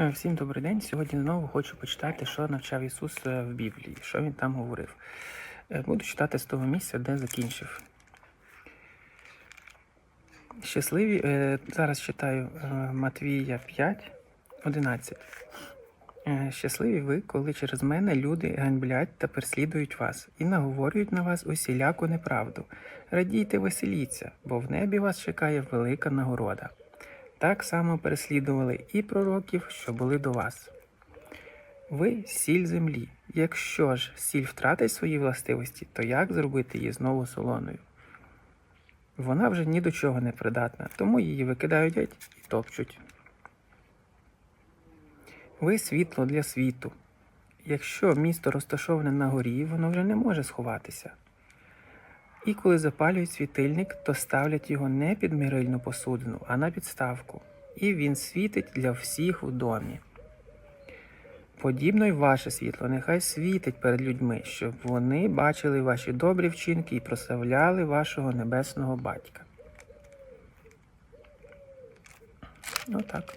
Е, Всім добрий день. Сьогодні знову хочу почитати, що навчав Ісус е, в Біблії, що він там говорив. Е, Буду читати з того місця, де закінчив. Щасливі. Зараз читаю Матвія 5, 11. Е, Щасливі ви, коли через мене люди ганьблять та переслідують вас і наговорюють на вас усіляку неправду. Радійте, веселіться, бо в небі вас чекає велика нагорода. Так само переслідували і пророків, що були до вас. Ви сіль землі. Якщо ж сіль втратить свої властивості, то як зробити її знову солоною? Вона вже ні до чого не придатна, тому її викидають і топчуть. Ви світло для світу. Якщо місто розташоване на горі, воно вже не може сховатися. І коли запалюють світильник, то ставлять його не під мирильну посудину, а на підставку, і він світить для всіх у домі. Подібно й ваше світло, нехай світить перед людьми, щоб вони бачили ваші добрі вчинки і прославляли вашого небесного батька. Отак.